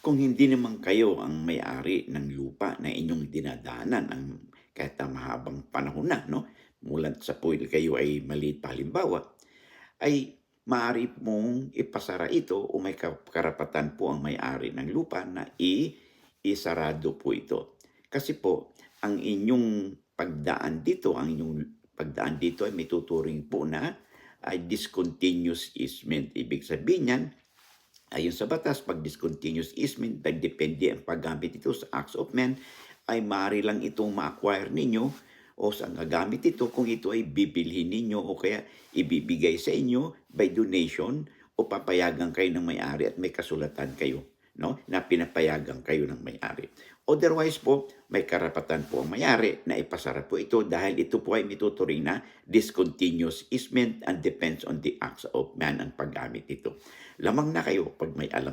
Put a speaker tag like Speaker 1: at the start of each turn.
Speaker 1: Kung hindi naman kayo ang may-ari ng lupa na inyong dinadaanan ang kahit na mahabang panahon na, no? Mula sa puwil kayo ay maliit pa halimbawa, ay maaari mong ipasara ito o may ka karapatan po ang may-ari ng lupa na i isarado po ito. Kasi po, ang inyong pagdaan dito, ang inyong pagdaan dito ay may tuturing po na ay discontinuous easement. Ibig sabihin niyan, ayon sa batas, pag discontinuous easement, depende ang paggamit ito sa acts of men, ay maaari lang itong ma-acquire ninyo o saan gagamit ito kung ito ay bibilhin ninyo o kaya ibibigay sa inyo by donation o papayagan kayo ng may-ari at may kasulatan kayo no na pinapayagan kayo ng may-ari. Otherwise po, may karapatan po ang may-ari na ipasara po ito dahil ito po ay mituturing na discontinuous easement and depends on the acts of man ang paggamit nito. Lamang na kayo pag may alam